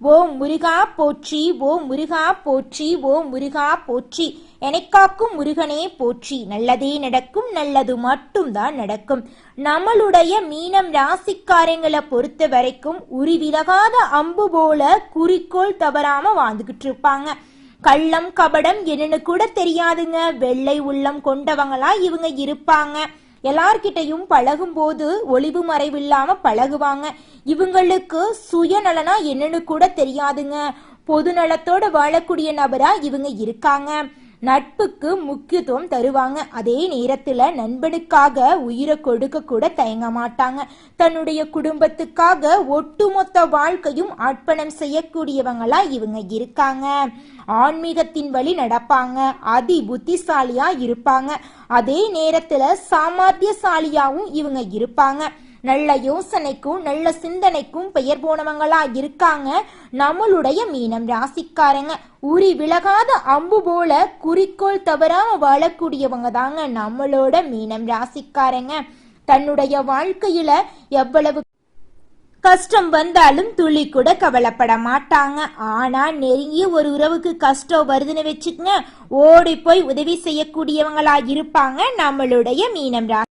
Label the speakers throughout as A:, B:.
A: ஓ முருகா போற்றி ஓ முருகா போற்றி ஓ முருகா போற்றி. எனக்காக்கும் முருகனே போற்றி. நல்லதே நடக்கும் நல்லது மட்டும்தான் நடக்கும். நம்மளுடைய மீனம் ராசிக்காரங்களை பொறுத்த வரைக்கும் உருவிலகாத அம்பு போல குறிக்கோள் தவறாம வாழ்ந்துகிட்டு இருப்பாங்க. கள்ளம் கபடம் என்னன்னு கூட தெரியாதுங்க. வெள்ளை உள்ளம் கொண்டவங்களா இவங்க இருப்பாங்க. எல்லார்கிட்டையும் பழகும்போது ஒளிவு மறைவில்லாம பழகுவாங்க. இவங்களுக்கு சுயநலனா என்னன்னு கூட தெரியாதுங்க. பொது நலத்தோட வாழக்கூடிய நபரா இவங்க இருக்காங்க. நட்புக்கு முக்கியத்துவம் தருவாங்க. அதே நேரத்துல நண்பனுக்காக உயிரை கொடுக்க கூட தயங்க மாட்டாங்க. தன்னுடைய குடும்பத்துக்காக ஒட்டுமொத்த வாழ்க்கையும் அர்ப்பணம் செய்யக்கூடியவங்களா இவங்க இருக்காங்க. ஆன்மீகத்தின் வழி நடப்பாங்க. அதி புத்திசாலியா இருப்பாங்க. அதே நேரத்துல சாமர்த்தியசாலியாவும் இவங்க இருப்பாங்க. நல்ல யோசனைக்கும் நல்ல சிந்தனைக்கும் பெயர் போனவங்களா இருக்காங்க. நம்மளுடைய மீனம் ராசிக்காரங்க. உரி விலகாத அம்பு போல குறிக்கோள் தவறாம வாழக்கூடியவங்க தாங்க நம்மளோட மீனம் ராசிக்காரங்க. தன்னுடைய வாழ்க்கையில எவ்வளவு கஷ்டம் வந்தாலும் துளி கூட கவலைப்பட மாட்டாங்க. ஆனா நெருங்கிய ஒரு உறவுக்கு கஷ்டம் வருதுன்னு வச்சுக்கங்க. ஓடி போய் உதவி செய்யக்கூடியவங்களா இருப்பாங்க நம்மளுடைய மீனம் ராசி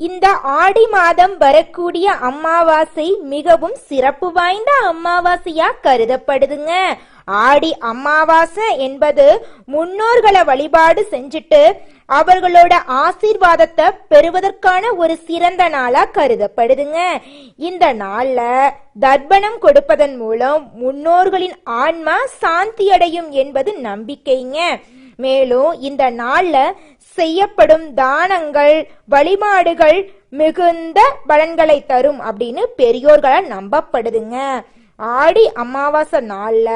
A: இந்த ஆடி மாதம் வரக்கூடிய அமாவாசை மிகவும் சிறப்பு வாய்ந்த அமாவாசையா கருதப்படுதுங்க. ஆடி அமாவாசை என்பது முன்னோர்களை வழிபாடு செஞ்சுட்டு அவர்களோட ஆசீர்வாதத்தை பெறுவதற்கான ஒரு சிறந்த நாளா கருதப்படுதுங்க. இந்த நாள்ல தர்ப்பணம் கொடுப்பதன் மூலம் முன்னோர்களின் ஆன்மா சாந்தி அடையும் என்பது நம்பிக்கைங்க. மேலும் இந்த நாள்ல செய்யப்படும் தானங்கள் வழிபாடுகள் மிகுந்த பலன்களை தரும் அப்படின்னு பெரியோர்களால் நம்பப்படுதுங்க. ஆடி அமாவாசை நாள்ல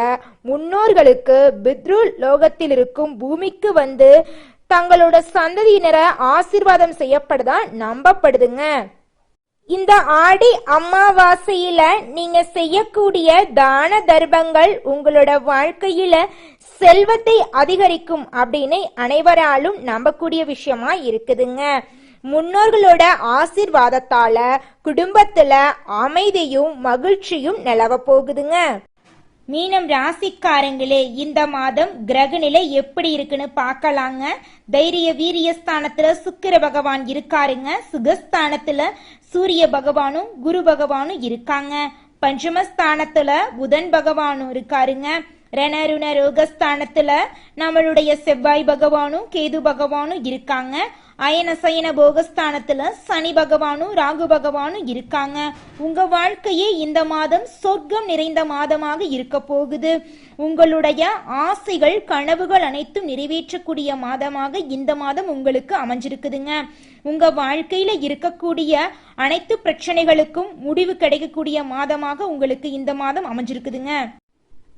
A: முன்னோர்களுக்கு பித்ரு லோகத்தில் இருக்கும் பூமிக்கு வந்து தங்களோட சந்ததியினரை ஆசீர்வாதம் செய்யப்படுதான் நம்பப்படுதுங்க. இந்த ஆடி அமாவாசையில நீங்க செய்யக்கூடிய தான தர்மங்கள் உங்களோட வாழ்க்கையில செல்வத்தை அதிகரிக்கும் அப்படின்னு அனைவராலும் நம்பக்கூடிய விஷயமா இருக்குதுங்க. முன்னோர்களோட ஆசிர்வாதத்தால குடும்பத்துல அமைதியும் மகிழ்ச்சியும் நிலவ போகுதுங்க. மீனம் ராசிக்காரங்களே இந்த மாதம் கிரகநிலை எப்படி இருக்குன்னு பார்க்கலாங்க. தைரிய வீரியஸ்தானத்துல சுக்கிர பகவான் இருக்காருங்க. சுகஸ்தானத்துல சூரிய பகவானும் குரு பகவானும் இருக்காங்க. பஞ்சமஸ்தானத்துல புதன் பகவானும் இருக்காருங்க. ரணருண ரோகஸ்தானத்துல நம்மளுடைய செவ்வாய் பகவானும் கேது பகவானும் இருக்காங்க. அயன சயன போகஸ்தானத்துல சனி பகவானும் ராகு பகவானும் இருக்காங்க. உங்க வாழ்க்கையே இந்த மாதம் சொர்க்கம் நிறைந்த மாதமாக இருக்க போகுது. உங்களுடைய ஆசைகள் கனவுகள் அனைத்தும் நிறைவேற்றக்கூடிய மாதமாக இந்த மாதம் உங்களுக்கு அமைஞ்சிருக்குதுங்க. உங்க வாழ்க்கையில இருக்கக்கூடிய அனைத்து பிரச்சனைகளுக்கும் முடிவு கிடைக்கக்கூடிய மாதமாக உங்களுக்கு இந்த மாதம் அமைஞ்சிருக்குதுங்க.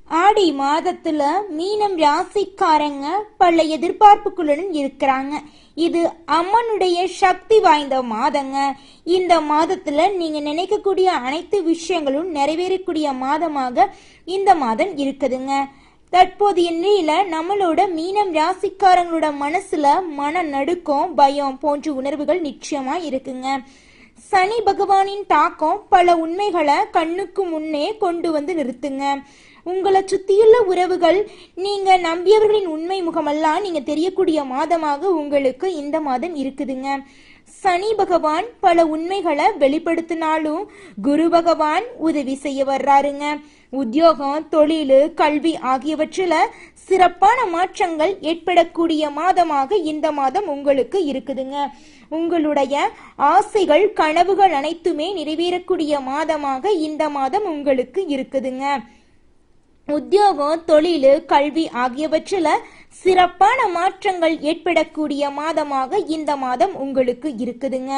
A: ஆடி மாதத்துல மீனம் ராசிக்காரங்க பல எதிர்பார்ப்புகளுடன் இருக்கிறாங்க. இது அம்மனுடைய சக்தி வாய்ந்த மாதங்க. இந்த மாதத்துல நீங்க நினைக்கக்கூடிய அனைத்து விஷயங்களும் நிறைவேறக்கூடிய மாதமாக இந்த மாதம் இருக்குதுங்க. தற்போதைய நிலையில நம்மளோட மீனம் ராசிக்காரங்களோட மனசுல மன நடுக்கம் பயம் போன்ற உணர்வுகள் நிச்சயமா இருக்குங்க. சனி பகவானின் தாக்கம் பல உண்மைகளை கண்ணுக்கு முன்னே கொண்டு வந்து நிறுத்துங்க. உங்களை சுத்தியுள்ள உறவுகள் நீங்க நம்பியவர்களின் உண்மை முகமெல்லாம் நீங்க தெரியக்கூடிய மாதமாக உங்களுக்கு இந்த மாதம் இருக்குதுங்க. சனி பகவான் பல உண்மைகளை வெளிப்படுத்தினாலும் குரு பகவான் உதவி செய்ய வர்றாருங்க. உத்தியோகம் தொழில் கல்வி ஆகியவற்றில் சிறப்பான மாற்றங்கள் ஏற்படக்கூடிய மாதமாக இந்த மாதம் உங்களுக்கு இருக்குதுங்க. உங்களுடைய ஆசைகள் கனவுகள் அனைத்துமே நிறைவேறக்கூடிய மாதமாக இந்த மாதம் உங்களுக்கு இருக்குதுங்க. உத்தியோகம் தொழில் கல்வி ஆகியவற்றில் சிறப்பான மாற்றங்கள் ஏற்படக்கூடிய மாதமாக இந்த மாதம் உங்களுக்கு இருக்குதுங்க.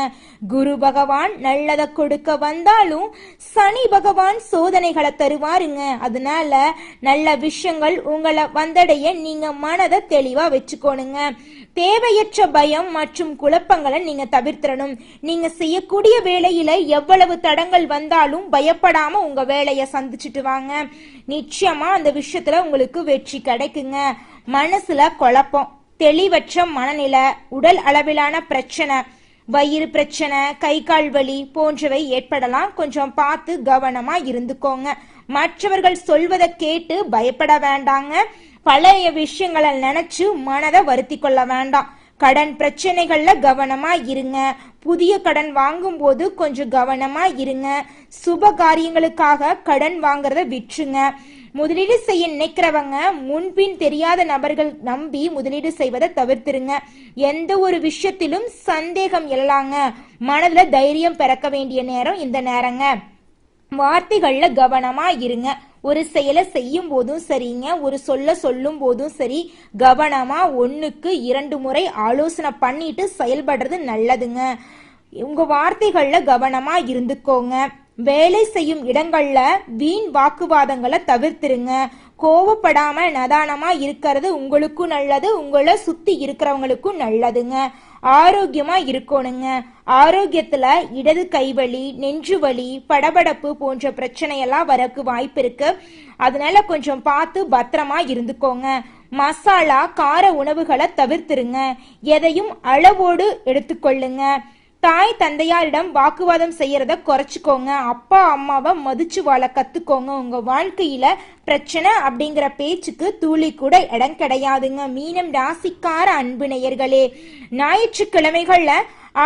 A: குரு பகவான் நல்லதை கொடுக்க வந்தாலும் சனி பகவான் சோதனைகளை தருவாருங்க. அதனால நல்ல விஷயங்கள் உங்களை வந்தடைய நீங்க மனதை தெளிவா வச்சுக்கோணுங்க. தேவையற்ற பயம் மற்றும் குழப்பங்களை நீங்க தவிர்த்திடணும். நீங்க செய்யக்கூடிய வேலையில எவ்வளவு தடங்கள் வந்தாலும் பயப்படாம உங்க வேலையை சந்திச்சுட்டு வாங்க. நிச்சயமா அந்த விஷயத்துல உங்களுக்கு வெற்றி கிடைக்குங்க. மனசுல குழப்பம் தெளிவற்ற மனநிலை உடல் அளவிலான பிரச்சனை வயிறு பிரச்சனை கை கால் வலி போன்றவை ஏற்படலாம். கொஞ்சம் பார்த்து கவனமா இருந்துக்கோங்க. மற்றவர்கள் சொல்வதை கேட்டு பயப்பட வேண்டாங்க. பழைய விஷயங்களை நினைச்சு மனதை வருத்தி கொள்ள வேண்டாம். கடன் பிரச்சனைகள்ல கவனமா இருங்க. புதிய கடன் வாங்கும்போது கொஞ்சம் கவனமா இருங்க. சுப காரியங்களுக்காக கடன் வாங்குறத விற்றுங்க முதலீடு செய்ய நினைக்கிறவங்க முன்பின் தெரியாத நபர்கள் நம்பி முதலீடு செய்வதை தவிர்த்துருங்க. எந்த ஒரு விஷயத்திலும் சந்தேகம் இல்லாங்க மனதுல தைரியம் பிறக்க வேண்டிய நேரம் இந்த நேரங்க. வார்த்தைகள்ல கவனமா இருங்க. ஒரு செயலை செய்யும் போதும் சரிங்க ஒரு சொல்ல சொல்லும் போதும் சரி கவனமா ஒன்றுக்கு இரண்டு முறை ஆலோசனை பண்ணிட்டு செயல்படுறது நல்லதுங்க. உங்க வார்த்தைகள்ல கவனமா இருந்துக்கோங்க. வேலை செய்யும் இடங்கள்ல வீண் வாக்குவாதங்களை தவிர்த்துருங்க. கோவப்படாம நதானமா இருக்கிறது உங்களுக்கும் நல்லது உங்களை சுத்தி இருக்கிறவங்களுக்கும் நல்லதுங்க. ஆரோக்கியமா இருக்கணுங்க. ஆரோக்கியத்துல இடது கைவலி நெஞ்சு வலி படபடப்பு போன்ற பிரச்சனையெல்லாம் வரக்கு வாய்ப்பு இருக்கு. அதனால கொஞ்சம் பார்த்து பத்திரமா இருந்துக்கோங்க. மசாலா கார உணவுகளை தவிர்த்துருங்க. எதையும் அளவோடு எடுத்துக்கொள்ளுங்க. தாய் தந்தையாரிடம் வாக்குவாதம் செய்யறத குறைச்சிக்கோங்க. அப்பா அம்மாவை மதிச்சு வாழ கத்துக்கோங்க. உங்க வாழ்க்கையில பிரச்சனை அப்படிங்கிற பேச்சுக்கு தூளி கூட இடம் கிடையாதுங்க. மீனம் ராசிக்கார அன்பு நேயர்களே ஞாயிற்றுக்கிழமைகள்ல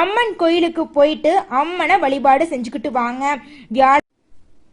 A: அம்மன் கோயிலுக்கு போயிட்டு அம்மனை வழிபாடு செஞ்சுக்கிட்டு வாங்க. வியா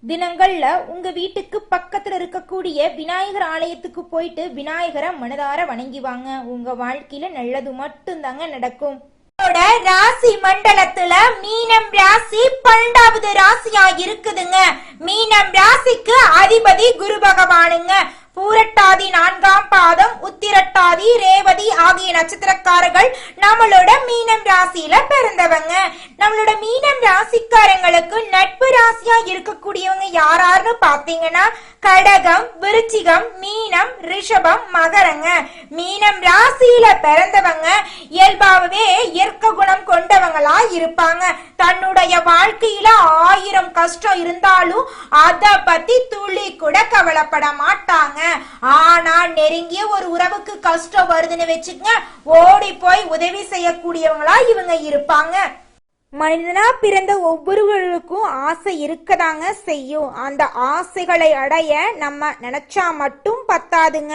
A: தினங்கள்ல உங்க வீட்டுக்கு பக்கத்துல இருக்கக்கூடிய விநாயகர் ஆலயத்துக்கு போயிட்டு விநாயகரை மனதார வணங்கி வாங்க. உங்க வாழ்க்கையில நல்லது மட்டும்தாங்க நடக்கும். ராசி மண்டலத்துல மீனம் ராசி பன்னெண்டாவது ராசியா இருக்குதுங்க. மீனம் ராசிக்கு அதிபதி குரு பகவானுங்க. பூரட்டாதி நான்காம் பாதம் உத்திரட்டாதி ரேவதி ஆகிய நட்சத்திரக்காரர்கள் நம்மளோட மீனம் ராசியில பிறந்தவங்க. நம்மளோட மீனம் ராசிக்காரங்களுக்கு நட்பு ராசியா இருக்கக்கூடியவங்க யாராருன்னு பாத்தீங்கன்னா கடகம் விருச்சிகம் மீனம் ரிஷபம் மகரங்க. மீனம் ராசியில பிறந்தவங்க இயல்பாகவே இயற்க குணம் கொண்டவங்களா இருப்பாங்க. தன்னுடைய வாழ்க்கையில ஆயிரம் கஷ்டம் இருந்தாலும் அத பத்தி துளி கூட கவலைப்பட மாட்டாங்க. ஆனா நெருங்கிய ஒரு உறவுக்கு கஷ்டம் வருதுன்னு வச்சுக்கங்க. ஓடி போய் உதவி செய்யக்கூடியவங்களா இவங்க இருப்பாங்க. மனிதனா பிறந்த ஒவ்வொருவருக்கும் ஆசை இருக்கதாங்க செய்யும். அந்த ஆசைகளை அடைய நம்ம நினைச்சா மட்டும் பத்தாதுங்க.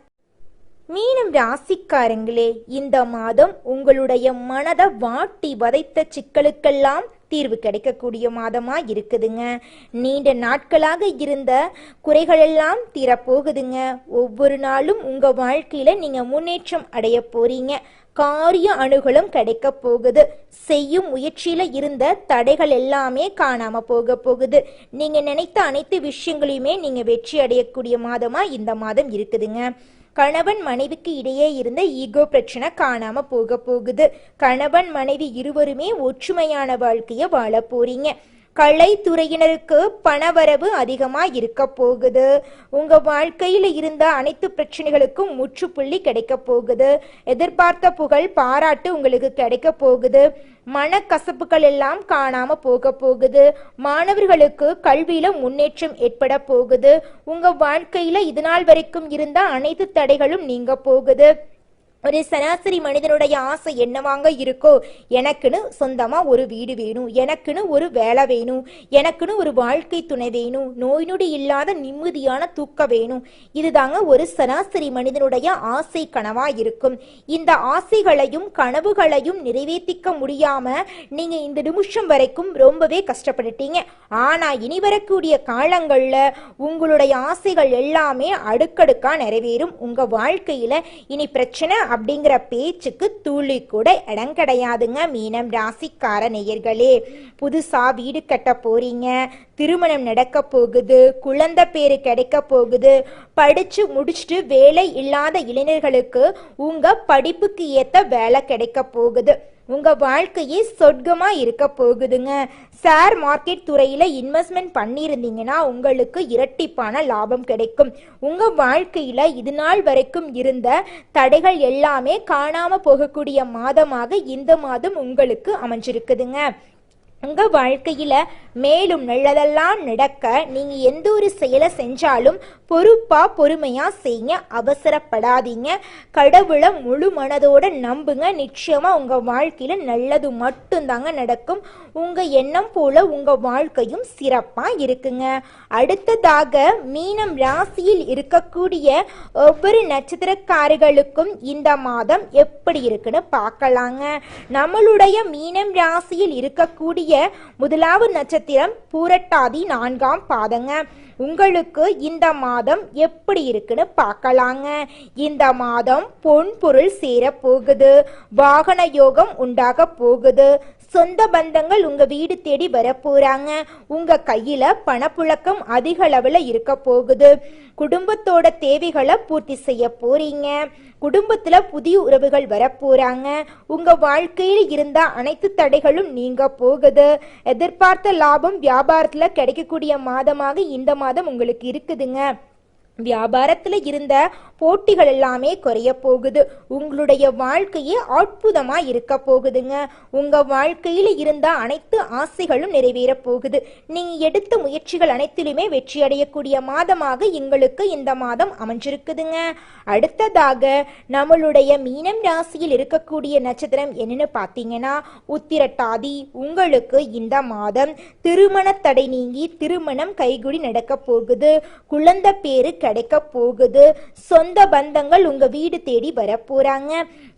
A: மீனம் ராசிக்காரங்களே இந்த மாதம் உங்களுடைய மனதை வாட்டி வதைத்த சிக்கலுக்கெல்லாம் தீர்வு கிடைக்கக்கூடிய மாதமா இருக்குதுங்க. நீண்ட நாட்களாக இருந்த குறைகளெல்லாம் தீரப்போகுதுங்க. ஒவ்வொரு நாளும் உங்க வாழ்க்கையில நீங்க முன்னேற்றம் அடைய போறீங்க. காரிய அனுகூலம் கிடைக்க போகுது. செய்யும் முயற்சியில இருந்த தடைகள் எல்லாமே காணாம போக போகுது. நீங்க நினைத்த அனைத்து விஷயங்களையுமே நீங்க வெற்றி அடையக்கூடிய மாதமா இந்த மாதம் இருக்குதுங்க. கணவன் மனைவிக்கு இடையே இருந்த ஈகோ பிரச்சனை காணாம போக போகுது. கணவன் மனைவி இருவருமே ஒற்றுமையான வாழ்க்கையை வாழ போறீங்க. கலைத்துறையினருக்கு பணவரவு அதிகமாக இருக்க போகுது. உங்க வாழ்க்கையில் இருந்த அனைத்து பிரச்சனைகளுக்கும் முற்றுப்புள்ளி கிடைக்க போகுது. எதிர்பார்த்த புகழ் பாராட்டு உங்களுக்கு கிடைக்க போகுது. மனக்கசப்புகள் எல்லாம் காணாம போக போகுது. மாணவர்களுக்கு கல்வியில முன்னேற்றம் ஏற்பட போகுது. உங்க வாழ்க்கையில இதுநாள் வரைக்கும் இருந்த அனைத்து தடைகளும் நீங்க போகுது. ஒரு சராசரி மனிதனுடைய ஆசை என்னவாங்க இருக்கோ எனக்குன்னு சொந்தமா ஒரு வீடு வேணும் எனக்குன்னு ஒரு வேலை வேணும் எனக்குன்னு ஒரு வாழ்க்கை துணை வேணும் நோய் நொடி இல்லாத நிம்மதியான தூக்கம் வேணும். இதுதாங்க ஒரு சராசரி மனிதனுடைய ஆசை கனவா இருக்கும். இந்த ஆசைகளையும் கனவுகளையும் நிறைவேற்றிக்க முடியாம நீங்க இந்த நிமிஷம் வரைக்கும் ரொம்பவே கஷ்டப்பட்டுட்டீங்க. ஆனா இனி வரக்கூடிய காலங்கள்ல உங்களுடைய ஆசைகள் எல்லாமே அடுக்கடுக்கா நிறைவேறும். உங்க வாழ்க்கையில இனி பிரச்சனை அப்படிங்கிற பேச்சுக்கு துளி கூட இடம் கிடையாதுங்க மீனம் ராசிக்கார நேயர்களே. புதுசா வீடு கட்ட போறீங்க திருமணம் நடக்க போகுது குழந்தை பேரு கிடைக்க போகுது படிச்சு முடிச்சுட்டு வேலை இல்லாத இளைஞர்களுக்கு உங்க படிப்புக்கு ஏத்த வேலை கிடைக்க போகுது. உங்க வாழ்க்கையே சொர்க்கமா இருக்க போகுதுங்க. ஷேர் மார்க்கெட் துறையில இன்வெஸ்ட்மெண்ட் பண்ணியிருந்தீங்கன்னா உங்களுக்கு இரட்டிப்பான லாபம் கிடைக்கும். உங்க வாழ்க்கையில இது நாள் வரைக்கும் இருந்த தடைகள் எல்லாமே காணாம போகக்கூடிய மாதமாக இந்த மாதம் உங்களுக்கு அமைஞ்சிருக்குதுங்க. உங்கள் வாழ்க்கையில் மேலும் நல்லதெல்லாம் நடக்க நீங்கள் எந்த ஒரு செயலை செஞ்சாலும் பொறுப்பாக பொறுமையாக செய்யுங்க. அவசரப்படாதீங்க. கடவுளை முழு மனதோடு நம்புங்க. நிச்சயமாக உங்கள் வாழ்க்கையில் நல்லது மட்டும்தாங்க நடக்கும். உங்க எண்ணம் போல உங்க வாழ்க்கையும் சிறப்பா இருக்குங்க. அடுத்ததாக மீனம் ராசியில் இருக்கக்கூடிய ஒவ்வொரு நட்சத்திரக்காரர்களுக்கும் இந்த மாதம் எப்படி இருக்குன்னு பார்க்கலாங்க. நம்மளுடைய மீனம் ராசியில் இருக்கக்கூடிய முதலாவது நட்சத்திரம் பூரட்டாதி நான்காம் பாதங்க. உங்களுக்கு இந்த மாதம் எப்படி இருக்குன்னு பார்க்கலாங்க. இந்த மாதம் பொன் பொருள் சேர போகுது வாகன யோகம் உண்டாக போகுது. சொந்த பந்தங்கள் உங்க வீடு தேடி வரப்போகிறாங்க உங்கள் உங்க கையில பணப்புழக்கம் அதிக அளவுல இருக்க போகுது. குடும்பத்தோட தேவைகளை பூர்த்தி செய்ய போறீங்க. குடும்பத்துல புதிய உறவுகள் வரப்போறாங்க. உங்க வாழ்க்கையில் இருந்த அனைத்து தடைகளும் நீங்க போகுது. எதிர்பார்த்த லாபம் வியாபாரத்துல கிடைக்கக்கூடிய மாதமாக இந்த மாதம் உங்களுக்கு இருக்குதுங்க. வியாபாரத்தில் இருந்த போட்டிகள் எல்லாமே குறைய போகுது. உங்களுடைய வாழ்க்கையே அற்புதமாக இருக்க போகுதுங்க. உங்கள் வாழ்க்கையில் இருந்த அனைத்து ஆசைகளும் நிறைவேற போகுது. நீங்கள் எடுத்த முயற்சிகள் அனைத்திலுமே வெற்றி அடையக்கூடிய மாதமாக எங்களுக்கு இந்த மாதம் அமைஞ்சிருக்குதுங்க. அடுத்ததாக நம்மளுடைய மீனம் ராசியில் இருக்கக்கூடிய நட்சத்திரம் என்னன்னு பார்த்தீங்கன்னா உத்திரட்டாதி. உங்களுக்கு இந்த மாதம் திருமண தடை நீங்கி திருமணம் கைகுடி நடக்க போகுது. குழந்தை பேரு கிடைக்க போகுது. சொந்த பந்தங்கள் உங்க வீடு தேடி வரப்போறாங்க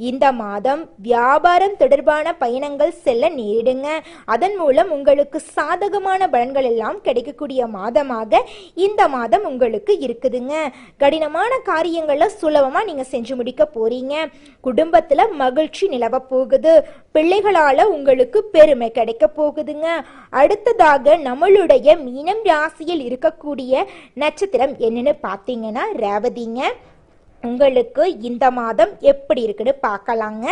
A: இந்த மாதம் வியாபாரம் தொடர்பான பயணங்கள் செல்ல நேரிடுங்க. அதன் மூலம் உங்களுக்கு சாதகமான பலன்கள் எல்லாம் கிடைக்கக்கூடிய மாதமாக இந்த மாதம் உங்களுக்கு இருக்குதுங்க. கடினமான காரியங்களை சுலபமா நீங்க செஞ்சு முடிக்க போறீங்க. குடும்பத்துல மகிழ்ச்சி நிலவ போகுது. பிள்ளைகளால உங்களுக்கு பெருமை கிடைக்க போகுதுங்க. அடுத்ததாக நம்மளுடைய மீனம் ராசியில் இருக்கக்கூடிய நட்சத்திரம் என்னன்னு பார்த்தீங்கன்னா ரேவதிங்க. உங்களுக்கு இந்த மாதம் எப்படி இருக்குன்னு பார்க்கலாங்க.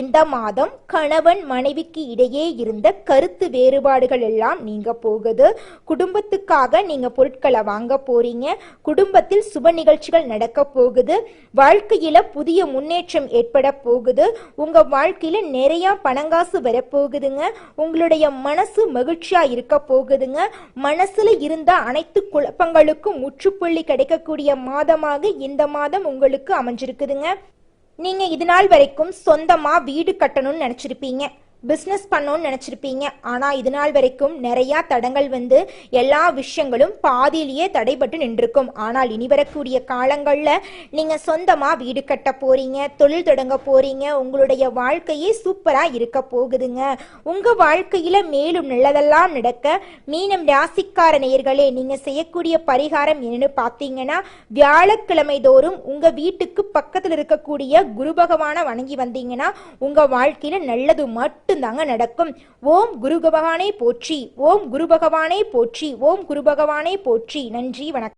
A: இந்த மாதம் கணவன் மனைவிக்கு இடையே இருந்த கருத்து வேறுபாடுகள் எல்லாம் நீங்க போகுது. குடும்பத்துக்காக நீங்க பொருட்களை வாங்க போறீங்க. குடும்பத்தில் சுப நிகழ்ச்சிகள் நடக்க போகுது. வாழ்க்கையில புதிய முன்னேற்றம் ஏற்பட போகுது. உங்க வாழ்க்கையில நிறைய பணங்காசு வரப்போகுதுங்க. உங்களுடைய மனசு மகிழ்ச்சியா இருக்க போகுதுங்க. மனசுல இருந்த அனைத்து குழப்பங்களுக்கும் முற்றுப்புள்ளி கிடைக்கக்கூடிய மாதமாக இந்த மாதம் உங்களுக்கு அமைஞ்சிருக்குதுங்க. நீங்க இது நாள் வரைக்கும் சொந்தமா வீடு கட்டணும்னு நினைச்சிருப்பீங்க. பிஸ்னஸ் பண்ணோன்னு நினச்சிருப்பீங்க. ஆனால் இது நாள் வரைக்கும் நிறையா தடங்கள் வந்து எல்லா விஷயங்களும் பாதியிலேயே தடைபட்டு நின்றுருக்கும். ஆனால் இனி வரக்கூடிய காலங்களில் நீங்கள் சொந்தமாக வீடு கட்ட போகிறீங்க தொழில் தொடங்க போகிறீங்க உங்களுடைய வாழ்க்கையே சூப்பராக இருக்க போகுதுங்க. உங்கள் வாழ்க்கையில் மேலும் நல்லதெல்லாம் நடக்க மீனம் ராசிக்கார நேயர்களே நீங்கள் செய்யக்கூடிய பரிகாரம் என்னன்னு பார்த்தீங்கன்னா வியாழக்கிழமை தோறும் உங்கள் வீட்டுக்கு பக்கத்தில் இருக்கக்கூடிய குரு பகவானை வணங்கி வந்தீங்கன்னா உங்கள் வாழ்க்கையில் நல்லது மட்டும் மட்டும்தாங்க நடக்கும். ஓம் குரு பகவானை போற்றி. ஓம் குரு பகவானை போற்றி. ஓம் குரு பகவானை போற்றி. நன்றி வணக்கம்.